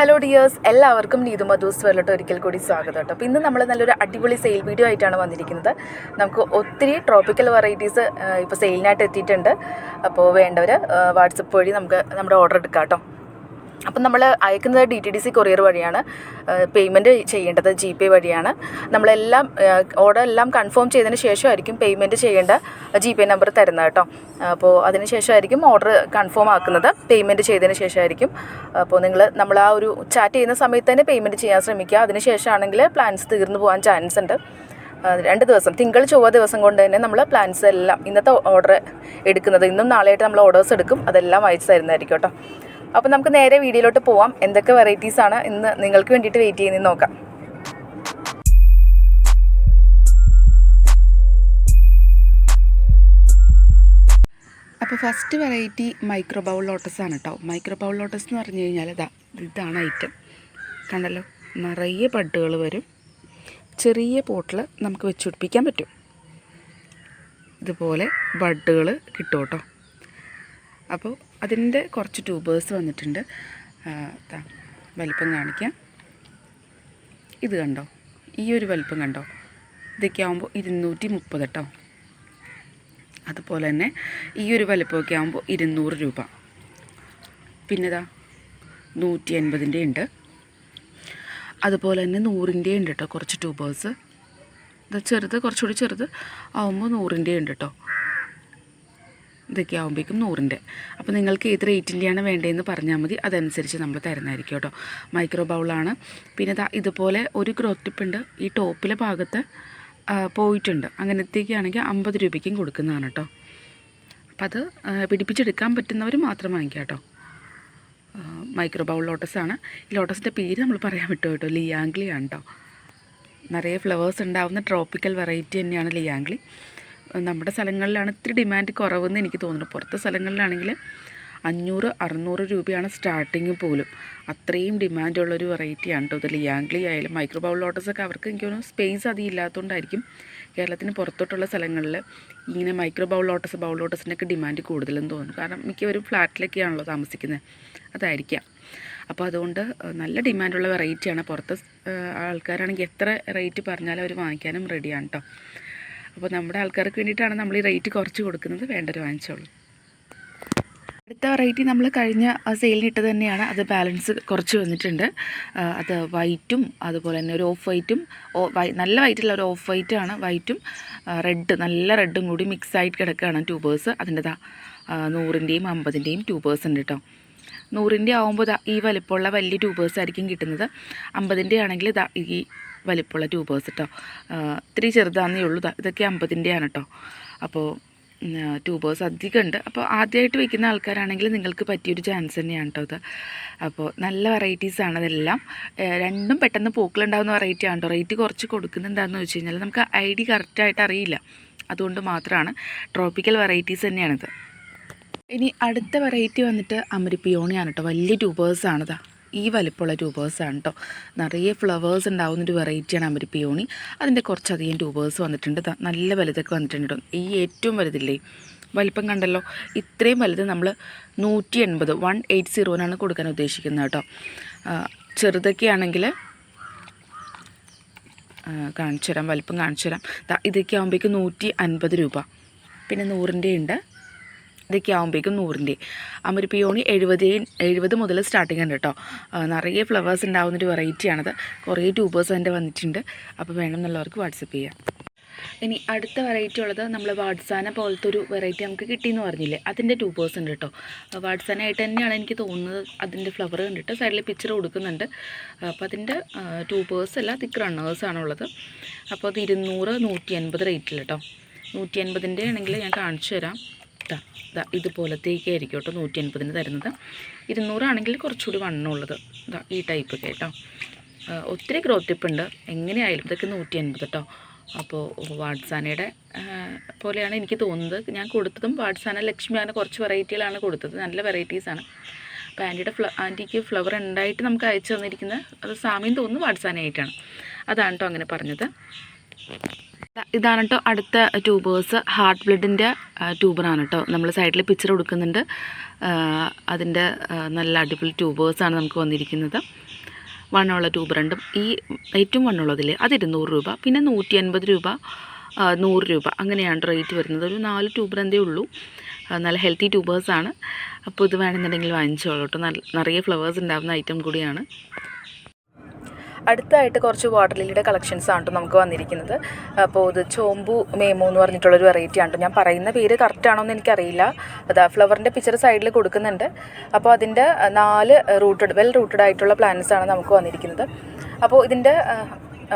Hello dears എല്ലാവർക്കും നീതു മധുസ് വെള്ളട്ട് ഒരിക്കൽ കൂടി സ്വാഗതം കേട്ടോ. അപ്പോൾ ഇന്ന് നമ്മൾ നല്ലൊരു അടിപൊളി സെയിൽ വീഡിയോ ആയിട്ടാണ് വന്നിരിക്കുന്നത്. നമുക്ക് ഒത്തിരി ട്രോപ്പിക്കൽ വെറൈറ്റീസ് ഇപ്പോൾ സെയിലിനായിട്ട് എത്തിയിട്ടുണ്ട്. അപ്പോൾ വേണ്ടവർ വാട്സപ്പ് വഴി നമുക്ക് നമ്മുടെ ഓർഡർ എടുക്കാം കേട്ടോ. അപ്പം നമ്മൾ അയക്കുന്നത് D T D C courier വഴിയാണ്. പേയ്മെന്റ് ചെയ്യേണ്ടത് ജി പേ വഴിയാണ്. നമ്മളെല്ലാം ഓർഡർ എല്ലാം കൺഫേം ചെയ്തതിന് ശേഷമായിരിക്കും പേയ്മെന്റ് ചെയ്യേണ്ട ജി പേ നമ്പർ തരുന്നത് കേട്ടോ. അപ്പോൾ അതിന് ശേഷമായിരിക്കും ഓർഡർ കൺഫേം ആക്കുന്നത്. പേയ്മെന്റ് ചെയ്തതിന് ശേഷമായിരിക്കും. അപ്പോൾ നിങ്ങൾ നമ്മൾ ആ ഒരു ചാറ്റ് ചെയ്യുന്ന സമയത്ത് തന്നെ പേയ്മെന്റ് ചെയ്യാൻ ശ്രമിക്കുക. അതിന് ശേഷമാണെങ്കിൽ പ്ലാൻസ് തീർന്നു പോകാൻ ചാൻസ് ഉണ്ട്. രണ്ട് ദിവസം തിങ്കൾ ചൊവ്വ ദിവസം കൊണ്ട് തന്നെ നമ്മൾ പ്ലാൻസ് എല്ലാം ഇന്നത്തെ ഓർഡർ എടുക്കുന്നത് ഇന്നും നാളെയായിട്ട് നമ്മൾ ഓർഡേഴ്സ് എടുക്കും. അതെല്ലാം അയച്ചു തരുന്നതായിരിക്കും കേട്ടോ. അപ്പോൾ നമുക്ക് നേരെ വീഡിയോയിലോട്ട് പോവാം. എന്തൊക്കെ വെറൈറ്റീസ് ആണ് ഇന്ന് നിങ്ങൾക്ക് വേണ്ടിയിട്ട് വെയിറ്റ് ചെയ്യുന്നത് നോക്കാം. അപ്പോൾ first variety micro bowl lotus ആണ് കേട്ടോ മൈക്രോ ബൗൾ ലോട്ടസ് എന്ന് പറഞ്ഞു കഴിഞ്ഞാൽ ഇതാ ഇതാണ് ഐറ്റം കണ്ടല്ലോ? നിറയെ ബഡുകൾ വരും. ചെറിയ പോട്ടിൽ നമുക്ക് വെച്ച് പിടിപ്പിക്കാൻ പറ്റും. ഇതുപോലെ ബഡുകൾ കിട്ടും കേട്ടോ അപ്പോൾ അതിന്റെ കുറച്ച് ട്യൂബേഴ്സ് വന്നിട്ടുണ്ട്. വലിപ്പം കാണിക്കാം. ഇത് കണ്ടോ? ഈ ഒരു വലിപ്പം കണ്ടോ? ഇതൊക്കെ ആകുമ്പോൾ ഇരുന്നൂറ്റി മുപ്പത് കേട്ടോ അതുപോലെ തന്നെ ഈ ഒരു വലിപ്പമൊക്കെ ആകുമ്പോൾ ഇരുന്നൂറ് രൂപ. പിന്നെതാ നൂറ്റി അൻപതിന്റെ ഉണ്ട്. അതുപോലെ തന്നെ നൂറിന്റെ ഉണ്ട് കേട്ടോ കുറച്ച് ട്യൂബേഴ്സ്. ഇത് ചെറുത് കുറച്ചുകൂടി ചെറുത് ആകുമ്പോൾ നൂറിന്റെ ഉണ്ട് കേട്ടോ ഇതൊക്കെ ആകുമ്പോഴേക്കും നൂറിന്റെ. അപ്പോൾ നിങ്ങൾക്ക് ഏത് റേറ്റിന്റെയാണ് വേണ്ടതെന്ന് പറഞ്ഞാൽ മതി. അതനുസരിച്ച് നമ്മൾ തരുന്നതായിരിക്കും കേട്ടോ. മൈക്രോ ബൗളാണ്. പിന്നെ ഇതുപോലെ ഒരു ഗ്രോത്ത് ടിപ്പ് ഉണ്ട് ഈ ടോപ്പിലെ ഭാഗത്ത് പോയിട്ടുണ്ട്. അങ്ങനത്തേക്കാണെങ്കിൽ അമ്പത് രൂപയ്ക്കും കൊടുക്കുന്നതാണ് കേട്ടോ. അപ്പം അത് പിടിപ്പിച്ചെടുക്കാൻ പറ്റുന്നവർ മാത്രം വാങ്ങിക്കാം കേട്ടോ. മൈക്രോ ബൗൾ ലോട്ടസാണ്. ഈ ലോട്ടസിന്റെ പേര് നമ്മൾ പറയാൻ വിട്ടു കേട്ടോ. ലിയാംഗ്ലി ആണ് കേട്ടോ. നിറയെ ഫ്ലവേഴ്സ് ഉണ്ടാവുന്ന ട്രോപ്പിക്കൽ വെറൈറ്റി തന്നെയാണ് ലിയാംഗ്ലി. നമ്മുടെ സ്ഥലങ്ങളിലാണ് ഇത്തിരി ഡിമാൻഡ് കുറവെന്ന് എനിക്ക് തോന്നുന്നു. പുറത്തെ സ്ഥലങ്ങളിലാണെങ്കിൽ അഞ്ഞൂറ് അറുന്നൂറ് രൂപയാണ് സ്റ്റാർട്ടിങ് പോലും. അത്രയും ഡിമാൻഡുള്ളൊരു വെറൈറ്റിയാണ് കേട്ടോ ഇതിൽ യാംഗ്ലി ആയാലും മൈക്രോ ബൗൾ ലോട്ടസൊക്കെ അവർക്ക് എനിക്ക് തോന്നുന്നു സ്പേസ് അധികം ഇല്ലാത്തതുകൊണ്ടായിരിക്കും കേരളത്തിന് പുറത്തോട്ടുള്ള സ്ഥലങ്ങളിൽ ഇങ്ങനെ മൈക്രോ ബൗൾ ലോട്ടസ് ബൗൾ ലോട്ടസിനൊക്കെ ഡിമാൻഡ് കൂടുതലെന്ന് തോന്നുന്നു. കാരണം മിക്കവരും ഫ്ലാറ്റിലൊക്കെയാണല്ലോ താമസിക്കുന്നത്. അതായിരിക്കാം. അപ്പോൾ അതുകൊണ്ട് നല്ല ഡിമാൻഡുള്ള വെറൈറ്റിയാണ് പുറത്ത് ആൾക്കാരാണെങ്കിൽ എത്ര റേറ്റ് പറഞ്ഞാലും അവർ വാങ്ങിക്കാനും റെഡിയാണ് കേട്ടോ അപ്പോൾ നമ്മുടെ ആൾക്കാർക്ക് വേണ്ടിയിട്ടാണ് നമ്മൾ ഈ റേറ്റ് കുറച്ച് കൊടുക്കുന്നത്. വേണ്ടവർ വാങ്ങിച്ചോളൂ. അടുത്ത വെറൈറ്റി നമ്മൾ കഴിഞ്ഞ സെയിലിന് ഇട്ടത് തന്നെയാണ്. അത് ബാലൻസ് കുറച്ച് വന്നിട്ടുണ്ട്. അത് വൈറ്റും അതുപോലെ തന്നെ ഒരു ഓഫ് വൈറ്റും നല്ല വൈറ്റുള്ള ഒരു ഓഫ് വൈറ്റാണ് വൈറ്റും റെഡ് നല്ല റെഡും കൂടി മിക്സ് ആയിട്ട് കിടക്കുകയാണ് ട്യൂബേഴ്സ് അതിന്റെ ദാ ആ, നൂറിന്റെയും അമ്പതിന്റെയും ട്യൂബേഴ്സ് ഉണ്ട് കേട്ടോ നൂറിന്റെ ആകുമ്പോൾ ഈ വലിപ്പമുള്ള വലിയ ട്യൂബേഴ്സ് ആയിരിക്കും കിട്ടുന്നത്. അമ്പതിന്റെ ആണെങ്കിൽ ഈ വലിപ്പമുള്ള ട്യൂബേഴ്സ് കേട്ടോ ഇത്തിരി ചെറുതാന്നേ ഉള്ളൂ. ഇതൊക്കെ അമ്പതിന്റെയാണ് കേട്ടോ അപ്പോൾ ട്യൂബേഴ്സ് അധികം ഉണ്ട് അപ്പോൾ ആദ്യമായിട്ട് വയ്ക്കുന്ന ആൾക്കാരാണെങ്കിൽ നിങ്ങൾക്ക് പറ്റിയൊരു ചാൻസ് തന്നെയാണ് കേട്ടോ ഇത്. അപ്പോൾ നല്ല വെറൈറ്റീസാണ് ഇതെല്ലാം. ഏഹ് രണ്ടും പെട്ടെന്ന് പൂക്കളുണ്ടാകുന്ന വെറൈറ്റി ആണ് കേട്ടോ റേറ്റ് കുറച്ച് കൊടുക്കുന്നുണ്ടാന്ന് വെച്ച് കഴിഞ്ഞാൽ നമുക്ക് ഐ ഡി കറക്റ്റായിട്ട് അറിയില്ല. അതുകൊണ്ട് മാത്രമാണ് ട്രോപ്പിക്കൽ വെറൈറ്റീസ് തന്നെയാണിത്. ഇനി അടുത്ത വെറൈറ്റി വന്നിട്ട് അമരിപ്പിയോണിയാണ് കേട്ടോ വലിയ ട്യൂബേഴ്സാണ് ഇതാ ഈ വലിപ്പമുള്ള ട്യൂബേഴ്സാണ് കേട്ടോ നിറയെ ഫ്ലവേഴ്സ് ഉണ്ടാവുന്നൊരു വെറൈറ്റിയാണ് അമരിപ്പിയോണി. അതിന്റെ കുറച്ചധികം ട്യൂബേഴ്സ് വന്നിട്ടുണ്ട്. നല്ല വലുതൊക്കെ വന്നിട്ടുണ്ട് ഈ ഏറ്റവും വലുതില്ലേ? വലിപ്പം കണ്ടല്ലോ? ഇത്രയും വലുത് നമ്മൾ നൂറ്റി എൺപത് വൺ എയ്റ്റ് സീറോനാണ് കൊടുക്കാൻ ഉദ്ദേശിക്കുന്നത് കേട്ടോ ചെറുതൊക്കെ ആണെങ്കിൽ കാണിച്ചു തരാം വലിപ്പം കാണിച്ചു തരാം ഇതൊക്കെ ആകുമ്പോഴേക്കും നൂറ്റി അൻപത് രൂപ. പിന്നെ നൂറിന്റെ ഉണ്ട് ഇതൊക്കെ ആകുമ്പോഴേക്കും നൂറിന്റെ അമരപ്പിയോണി എഴുപത് എഴുപത് മുതൽ സ്റ്റാർട്ടിങ് ഉണ്ട് കേട്ടോ. നിറയെ ഫ്ലവേഴ്സ് ഉണ്ടാകുന്നൊരു വെറൈറ്റിയാണത് കുറേ ട്യൂബേഴ്സ് അതിന്റെ വന്നിട്ടുണ്ട്. അപ്പോൾ വേണമെന്നുള്ളവർക്ക് വാട്സപ്പ് ചെയ്യാം. ഇനി അടുത്ത വെറൈറ്റി ഉള്ളത് നമ്മൾ വാട്സാന പോലത്തെ ഒരു വെറൈറ്റി നമുക്ക് കിട്ടിയെന്ന് പറഞ്ഞില്ലേ? അതിന്റെ ട്യൂബേഴ്സ് ഉണ്ട് കേട്ടോ. വാട്സാനായിട്ട് തന്നെയാണ് എനിക്ക് തോന്നുന്നത് അതിന്റെ ഫ്ലവർ കണ്ടിട്ട്. സൈഡിൽ പിക്ചർ കൊടുക്കുന്നുണ്ട്. അപ്പോൾ അതിന്റെ ട്യൂബേഴ്സ് അല്ല തിക്ക് റണ്ണേഴ്സ് ആണുള്ളത് അപ്പോൾ അത് ഇരുന്നൂറ് നൂറ്റി അൻപത് റേറ്റിൽ കേട്ടോ. നൂറ്റി അൻപതിന്റെ ആണെങ്കിൽ ഞാൻ കാണിച്ചു തരാം. ഇതാ ഇതുപോലത്തേക്ക് ആയിരിക്കും കേട്ടോ നൂറ്റി അൻപതിന് തരുന്നത്. ഇരുന്നൂറാണെങ്കിൽ കുറച്ചുകൂടി വണ്ണമുള്ളത് ഇതാ ഈ ടൈപ്പ് കേട്ടോ ഒത്തിരി ഗ്രോത്ത് ഉണ്ട്. എങ്ങനെയായാലും ഇതൊക്കെ നൂറ്റി അൻപത് കേട്ടോ അപ്പോൾ വാട്സാനയുടെ പോലെയാണ് എനിക്ക് തോന്നുന്നത്. ഞാൻ കൊടുത്തതും വാട്സാന ലക്ഷ്മി കുറച്ച് വെറൈറ്റികളാണ് കൊടുത്തത്. നല്ല വെറൈറ്റീസാണ് അപ്പോൾ ആന്റിയുടെ ഫ്ല ആന്റിക്ക് ഫ്ലവർ ഉണ്ടായിട്ട് നമുക്ക് അയച്ചു തന്നിരിക്കുന്നത് അത് സാമ്യം തോന്നുന്നു വാട്സാനയായിട്ടാണ്. അതാണ് കേട്ടോ അങ്ങനെ പറഞ്ഞത്. ഇതാണ് കേട്ടോ അടുത്ത ട്യൂബേഴ്സ്. ഹാർട്ട് ബ്ലഡിന്റെ ട്യൂബറാണ് കേട്ടോ നമ്മൾ സൈഡിൽ പിക്ചർ കൊടുക്കുന്നുണ്ട്. അതിന്റെ നല്ല അടിപൊളി ട്യൂബേഴ്സാണ് നമുക്ക് വന്നിരിക്കുന്നത്. വണ്ണമുള്ള ട്യൂബ് രണ്ടും. ഈ ഏറ്റവും വണ്ണമുള്ളതില്ലേ അത് ഇരുന്നൂറ് രൂപ. പിന്നെ നൂറ്റി അൻപത് രൂപ നൂറ് രൂപ. അങ്ങനെയാണ് റേറ്റ് വരുന്നത്. ഒരു നാല് എന്തേ ഉള്ളൂ. നല്ല ഹെൽത്തി ട്യൂബേഴ്സാണ് അപ്പോൾ ഇത് വേണമെന്നുണ്ടെങ്കിൽ വാങ്ങിച്ചോളൂ കേട്ടോ നിറയെ ഫ്ലവേഴ്സ് ഉണ്ടാകുന്ന ഐറ്റം കൂടിയാണ്. അടുത്തായിട്ട് കുറച്ച് വാട്ടർ ലില്ലിയുടെ കളക്ഷൻസ് ആണ് കേട്ടോ നമുക്ക് വന്നിരിക്കുന്നത്. അപ്പോൾ ഇത് ചോമ്പു മേമോ എന്ന് പറഞ്ഞിട്ടുള്ളൊരു വെറൈറ്റി ആണ്. ഞാൻ പറയുന്ന പേര് കറക്റ്റ് ആണോ എന്ന് എനിക്കറിയില്ല. അതാ ഫ്ലവറിന്റെ പിക്ചർ സൈഡിൽ കൊടുക്കുന്നുണ്ട്. അപ്പോൾ അതിന്റെ നാല് റൂട്ടഡ് വെൽ റൂട്ടഡ് ആയിട്ടുള്ള പ്ലാന്റ്സ് ആണ് നമുക്ക് വന്നിരിക്കുന്നത്. അപ്പോൾ ഇതിന്റെ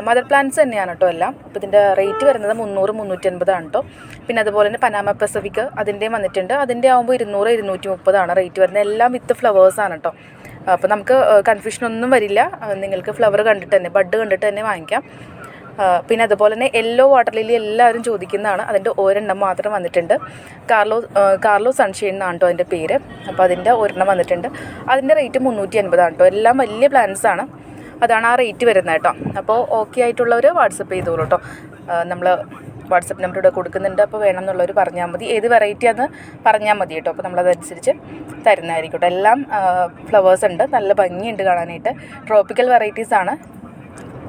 മദർ പ്ലാന്റ്സ് തന്നെയാണ് കേട്ടോ എല്ലാം. അപ്പോൾ ഇതിന്റെ റേറ്റ് വരുന്നത് മുന്നൂറ് മുന്നൂറ്റി അൻപതാണ് കേട്ടോ പിന്നെ അതുപോലെ തന്നെ പനാമ പെസഫിക് അതിന്റെയും വന്നിട്ടുണ്ട്. അതിന്റെ ആകുമ്പോൾ ഇരുന്നൂറ് ഇരുന്നൂറ്റി മുപ്പതാണ് റേറ്റ് വരുന്നത്. എല്ലാം വിത്ത് ഫ്ലവേഴ്സാണ് കേട്ടോ അപ്പോൾ നമുക്ക് കൺഫ്യൂഷൻ ഒന്നും വരില്ല. നിങ്ങൾക്ക് ഫ്ലവർ കണ്ടിട്ട് തന്നെ ബഡ് കണ്ടിട്ട് തന്നെ വാങ്ങിക്കാം. പിന്നെ അതുപോലെ തന്നെ യെല്ലോ വാട്ടർ ലില്ലി എല്ലാവരും ചോദിക്കുന്നതാണ്. അതിന്റെ ഒരെണ്ണം മാത്രം വന്നിട്ടുണ്ട്. കാർലോ കാർലോ സൺഷൈൻ എന്നാണ് കേട്ടോ അതിന്റെ പേര്. അപ്പോൾ അതിന്റെ ഒരെണ്ണം വന്നിട്ടുണ്ട്. അതിന്റെ റേറ്റ് മുന്നൂറ്റി അൻപതാണ് കേട്ടോ എല്ലാം വലിയ പ്ലാൻസ് ആണ്. അതാണ് ആ റേറ്റ് വരുന്നത് കേട്ടോ. അപ്പോൾ ഓക്കെ ആയിട്ടുള്ളവർ വാട്സപ്പ് ചെയ്തോളൂ കേട്ടോ നമ്മൾ വാട്സപ്പ് നമ്പർ ഇവിടെ കൊടുക്കുന്നുണ്ട്. അപ്പോൾ വേണം എന്നുള്ളവർ പറഞ്ഞാൽ മതി. ഏത് വെറൈറ്റി അത് പറഞ്ഞാൽ മതി കേട്ടോ. അപ്പോൾ നമ്മളതനുസരിച്ച് തരുന്നതായിരിക്കും എല്ലാം ഫ്ലവേഴ്സ് ഉണ്ട്. നല്ല ഭംഗിയുണ്ട് കാണാനായിട്ട്. ട്രോപ്പിക്കൽ വെറൈറ്റീസ് ആണ്.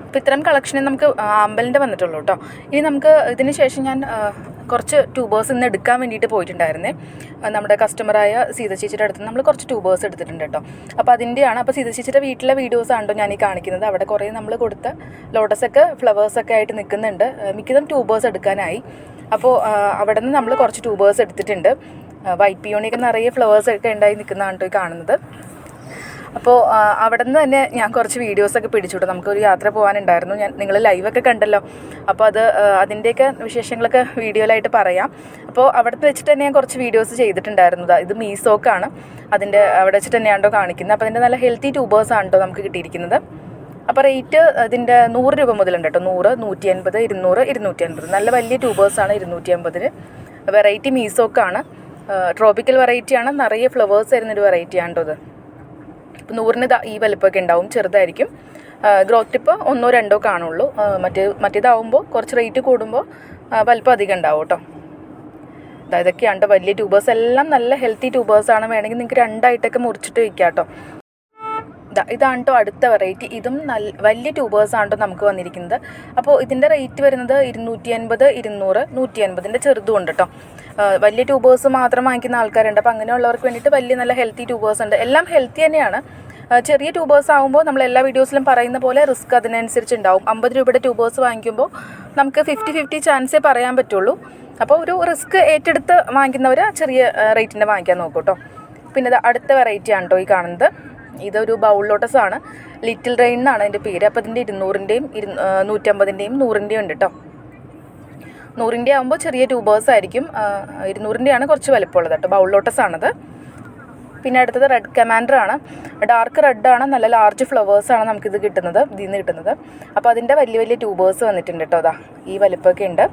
അപ്പോൾ ഇത്തരം കളക്ഷനെ നമുക്ക് അമ്പലിന്റെ വന്നിട്ടുള്ളൂ കേട്ടോ. ഇനി നമുക്ക് ഇതിന് ശേഷം ഞാൻ കുറച്ച് ട്യൂബേഴ്സ് ഇന്ന് എടുക്കാൻ വേണ്ടിയിട്ട് പോയിട്ടുണ്ടായിരുന്നേ. നമ്മുടെ കസ്റ്റമറായ സീത ചേച്ചിയുടെ അടുത്ത് നമ്മൾ കുറച്ച് ട്യൂബേഴ്സ് എടുത്തിട്ടുണ്ട് കേട്ടോ. അപ്പോൾ അതിന്റെയാണ് അപ്പോൾ സീത ചേച്ചിയുടെ വീട്ടിലെ വീഡിയോസ് ആണോ ഞാൻ ഈ കാണിക്കുന്നത്. അവിടെ കുറേ നമ്മൾ കൊടുത്ത ലോട്ടസൊക്കെ ഫ്ലവേഴ്സൊക്കെ ആയിട്ട് നിൽക്കുന്നുണ്ട്. മിക്കതും ട്യൂബേഴ്സ് എടുക്കാനായി. അപ്പോൾ അവിടെ നിന്ന് നമ്മൾ കുറച്ച് ട്യൂബേഴ്സ് എടുത്തിട്ടുണ്ട്. വൈറ്റ് പിയോണിയൊക്കെ നിറയെ ഫ്ലവേഴ്സ് ഒക്കെ ഉണ്ടായി നിൽക്കുന്നതാണ് കേട്ടോ ഈ കാണുന്നത്. അപ്പോൾ അവിടെ നിന്ന് തന്നെ ഞാൻ കുറച്ച് വീഡിയോസൊക്കെ പിടിച്ചുവിട്ടു നമുക്കൊരു യാത്ര പോകാനുണ്ടായിരുന്നു ഞാൻ നിങ്ങൾ ലൈവൊക്കെ കണ്ടല്ലോ. അപ്പോൾ അത് അതിന്റെയൊക്കെ വിശേഷങ്ങളൊക്കെ വീഡിയോയിലായിട്ട് പറയാം. അപ്പോൾ അവിടുത്തെ വെച്ചിട്ട് തന്നെ ഞാൻ കുറച്ച് വീഡിയോസ് ചെയ്തിട്ടുണ്ടായിരുന്നു. ദാ ഇത് മീസോക്കാണ്. അതിന്റെ അവിടെ വെച്ചിട്ട് തന്നെയാണോ കാണിക്കുന്നത് അപ്പോൾ അതിന്റെ നല്ല ഹെൽത്തി ട്യൂബേഴ്സ് കേട്ടോ നമുക്ക് കിട്ടിയിരിക്കുന്നത്. അപ്പോൾ റേറ്റ് അതിന്റെ നൂറ് രൂപ മുതലുണ്ട് കേട്ടോ. നൂറ് നൂറ്റി അൻപത് ഇരുന്നൂറ് ഇരുന്നൂറ്റി അൻപത് നല്ല വലിയ ട്യൂബേഴ്സാണ് ഇരുന്നൂറ്റി അൻപതിന് വെറൈറ്റി മീസോക്കാണ്. ട്രോപ്പിക്കൽ വെറൈറ്റിയാണ്. നിറയെ ഫ്ലവേഴ്സ് വരുന്നൊരു വെറൈറ്റിയാണ് കേട്ടോ ഇത്. ഇപ്പോൾ നൂറിന് ഈ വലിപ്പമൊക്കെ ഉണ്ടാവും ചെറുതായിരിക്കും. ഗ്രോത്ത് ടിപ്പ് ഒന്നോ രണ്ടോ കാണുള്ളൂ. മറ്റേ മറ്റേതാവുമ്പോൾ കുറച്ച് റേറ്റ് കൂടുമ്പോൾ വലിപ്പം അധികം ഉണ്ടാവും കേട്ടോ. ഇതൊക്കെയാണ് വലിയ ട്യൂബേഴ്സ് എല്ലാം നല്ല ഹെൽത്തി ട്യൂബേഴ്സ് ആണ്. വേണമെങ്കിൽ നിങ്ങൾക്ക് രണ്ടായിട്ടൊക്കെ മുറിച്ചിട്ട് വയ്ക്കാം കേട്ടോ. ഇതാണ് കേട്ടോ അടുത്ത വെറൈറ്റി ഇതും നല്ല വലിയ ട്യൂബേഴ്സാണ് കേട്ടോ നമുക്ക് വന്നിരിക്കുന്നത്. അപ്പോൾ ഇതിന്റെ റേറ്റ് വരുന്നത് ഇരുന്നൂറ്റി അൻപത് ഇരുന്നൂറ് നൂറ്റി അൻപതിന്റെ ചെറുതും ഉണ്ട് കേട്ടോ. വലിയ ട്യൂബേഴ്സ് മാത്രം വാങ്ങിക്കുന്ന ആൾക്കാരുണ്ട്. അപ്പോൾ അങ്ങനെയുള്ളവർക്ക് വേണ്ടിയിട്ട് വലിയ നല്ല ഹെൽത്തി ട്യൂബേഴ്സ് ഉണ്ട്. എല്ലാം ഹെൽത്തി തന്നെയാണ്. ചെറിയ ട്യൂബേഴ്സ് ആകുമ്പോൾ നമ്മൾ എല്ലാ വീഡിയോസിലും പറയുന്ന പോലെ റിസ്ക് അതിനനുസരിച്ച് ഉണ്ടാവും. അമ്പത് രൂപയുടെ ട്യൂബേഴ്സ് വാങ്ങിക്കുമ്പോൾ നമുക്ക് ഫിഫ്റ്റി ഫിഫ്റ്റി ചാൻസേ പറയാൻ പറ്റുള്ളൂ. അപ്പോൾ ഒരു റിസ്ക് ഏറ്റെടുത്ത് വാങ്ങിക്കുന്നവർ ചെറിയ റേറ്റിന്റെ വാങ്ങിക്കാൻ നോക്കൂ കേട്ടോ പിന്നെ ഇത് അടുത്ത വെറൈറ്റി ആണ് കേട്ടോ ഈ കാണുന്നത്. ഇതൊരു ബൗൾ ലോട്ടസ് ആണ്. ലിറ്റിൽ റെയിൻ എന്നാണ് അതിന്റെ പേര്. അപ്പോൾ ഇതിന്റെ ഇരുന്നൂറിന്റെയും ഇരു നൂറ്റമ്പതിന്റെയും നൂറിന്റെയും ഉണ്ട് കേട്ടോ നൂറിന്റെ ആകുമ്പോൾ ചെറിയ ട്യൂബേഴ്സ് ആയിരിക്കും. ഇരുന്നൂറിന്റെ ആണ് കുറച്ച് വലുപ്പമുള്ളത് കേട്ടോ. ബൗൾ ലോട്ടസ് ആണത് പിന്നെ അടുത്തത് റെഡ് കമാൻഡർ ആണ്. ഡാർക്ക് റെഡ് ആണ്. നല്ല ലാർജ് ഫ്ലവേഴ്സ് ആണ് നമുക്കിത് കിട്ടുന്നത് ഇതിൽ നിന്ന് കിട്ടുന്നത്. അപ്പോൾ അതിന്റെ വലിയ വലിയ ട്യൂബേഴ്സ് വന്നിട്ടുണ്ട് കേട്ടോ. അതാ ഈ വലിപ്പമൊക്കെ ഉണ്ട്.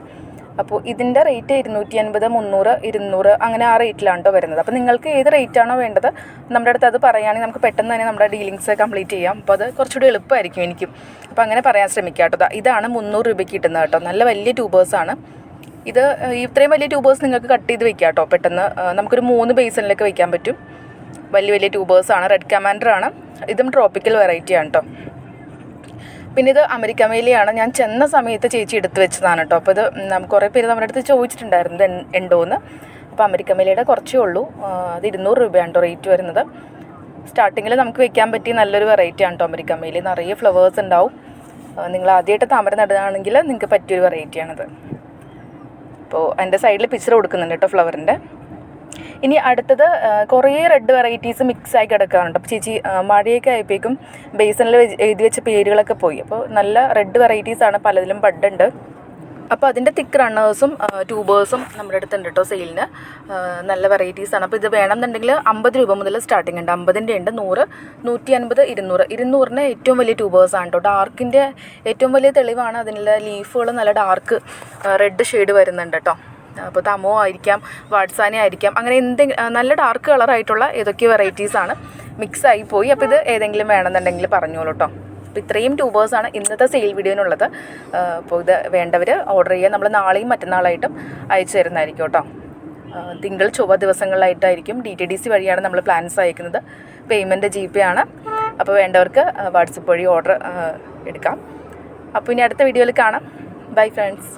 അപ്പോൾ ഇതിന്റെ റേറ്റ് ഇരുന്നൂറ്റി അൻപത് മുന്നൂറ് ഇരുന്നൂറ് അങ്ങനെ ആ റേറ്റിലാണ് കേട്ടോ വരുന്നത്. അപ്പോൾ നിങ്ങൾക്ക് ഏത് റേറ്റ് ആണോ വേണ്ടത് നമ്മുടെ അടുത്ത് അത് പറയുകയാണെങ്കിൽ നമുക്ക് പെട്ടെന്ന് തന്നെ നമ്മുടെ ഡീലിങ്സ് കംപ്ലീറ്റ് ചെയ്യാം. അപ്പോൾ അത് കുറച്ചുകൂടി എളുപ്പമായിരിക്കും എനിക്കും. അപ്പോൾ അങ്ങനെ പറയാൻ ശ്രമിക്കാം കേട്ടോ ഇതാണ് മുന്നൂറ് രൂപയ്ക്ക് കിട്ടുന്നത് കേട്ടോ നല്ല വലിയ ട്യൂബേഴ്സാണ് ഇത് ഇത്രയും വലിയ ട്യൂബേഴ്സ് നിങ്ങൾക്ക് കട്ട് ചെയ്ത് വെക്കാം കേട്ടോ പെട്ടെന്ന് നമുക്കൊരു മൂന്ന് ബേസിനിലൊക്കെ വെക്കാൻ പറ്റും. വലിയ വലിയ ട്യൂബേഴ്സാണ് റെഡ് കമാൻഡർ ആണ്. ഇതും ട്രോപ്പിക്കൽ വെറൈറ്റി ആണ് കേട്ടോ പിന്നെ ഇത് അമേരിക്ക മേലിയാണ്. ഞാൻ ചെന്ന സമയത്ത് ചേച്ചി എടുത്ത് വെച്ചതാണ് കേട്ടോ. അപ്പോൾ ഇത് കുറേ പേര് നമ്മുടെ അടുത്ത് ചോദിച്ചിട്ടുണ്ടായിരുന്നു ഉണ്ടോയെന്ന് അപ്പോൾ അമേരിക്ക മേലിയുടെ കുറച്ചേ ഉള്ളൂ. അത് ഇരുന്നൂറ് രൂപയാണ് കേട്ടോ റേറ്റ് വരുന്നത്. സ്റ്റാർട്ടിങ്ങിൽ നമുക്ക് വെക്കാൻ പറ്റിയ നല്ലൊരു വെറൈറ്റി ആണ് കേട്ടോ അമേരിക്ക മേലി. നിറയെ ഫ്ലവേഴ്സ് ഉണ്ടാവും. നിങ്ങൾ ആദ്യമായിട്ട് താമര നടുകയാണെങ്കിൽ നിങ്ങൾക്ക് പറ്റിയൊരു വെറൈറ്റിയാണിത് അപ്പോൾ എന്റെ സൈഡിൽ പിക്ചർ കൊടുക്കുന്നുണ്ട് കേട്ടോ ഫ്ലവറിന്റെ. ഇനി അടുത്തത് കുറേ റെഡ് വെറൈറ്റീസ് മിക്സ് ആയി കിടക്കാറുണ്ട്. അപ്പോൾ ചേച്ചി മഴയൊക്കെ ആയപ്പോഴേക്കും ബേസണിൽ എഴുതി വെച്ച പേരുകളൊക്കെ പോയി. അപ്പോൾ നല്ല റെഡ് വെറൈറ്റീസ് ആണ് പലതിലും ബഡ് ഉണ്ട് അപ്പോൾ അതിന്റെ തിക്ക് റണ്ണേഴ്സും ട്യൂബേഴ്സും നമ്മുടെ അടുത്തുണ്ട് കേട്ടോ സെയിലിന് നല്ല വെറൈറ്റീസാണ് അപ്പോൾ ഇത് വേണമെന്നുണ്ടെങ്കിൽ അമ്പത് രൂപ മുതൽ സ്റ്റാർട്ടിംഗ് ഉണ്ട്. അമ്പതിന്റെ ഉണ്ട് നൂറ് നൂറ്റി അൻപത് ഇരുന്നൂറ്. ഇരുന്നൂറിന് ഏറ്റവും വലിയ ട്യൂബേഴ്സാണ് കേട്ടോ ഡാർക്കിന്റെ ഏറ്റവും വലിയ തെളിവാണ് അതിനുള്ള ലീഫുകൾ നല്ല ഡാർക്ക് റെഡ് ഷെയ്ഡ് വരുന്നുണ്ട് കേട്ടോ അപ്പോൾ തമോ ആയിരിക്കാം വാട്സാനി ആയിരിക്കാം അങ്ങനെ എന്തെങ്കിലും നല്ല ഡാർക്ക് കളറായിട്ടുള്ള ഏതൊക്കെ വെറൈറ്റീസാണ് ആയി പോയി. അപ്പോൾ ഇത് ഏതെങ്കിലും വേണമെന്നുണ്ടെങ്കിൽ പറഞ്ഞോളൂ കേട്ടോ അപ്പോൾ ഇത്രയും ട്യൂബേഴ്സാണ് ഇന്നത്തെ സെയിൽ വീഡിയോനുള്ളത് അപ്പോൾ ഇത് വേണ്ടവർ ഓർഡർ ചെയ്യുക നമ്മൾ നാളെയും മറ്റന്നാളായിട്ടും അയച്ചു തരുന്നതായിരിക്കും കേട്ടോ തിങ്കൾ ചൊവ്വ ദിവസങ്ങളിലായിട്ടായിരിക്കും ഡി ടി ഡി സി വഴിയാണ് നമ്മൾ പ്ലാൻസ് അയക്കുന്നത്. പേയ്മെന്റ് ജി പേ ആണ്. അപ്പോൾ വേണ്ടവർക്ക് വാട്സപ്പ് വഴി ഓർഡർ എടുക്കാം. അപ്പോൾ ഇനി അടുത്ത വീഡിയോയിൽ കാണാം. Bye friends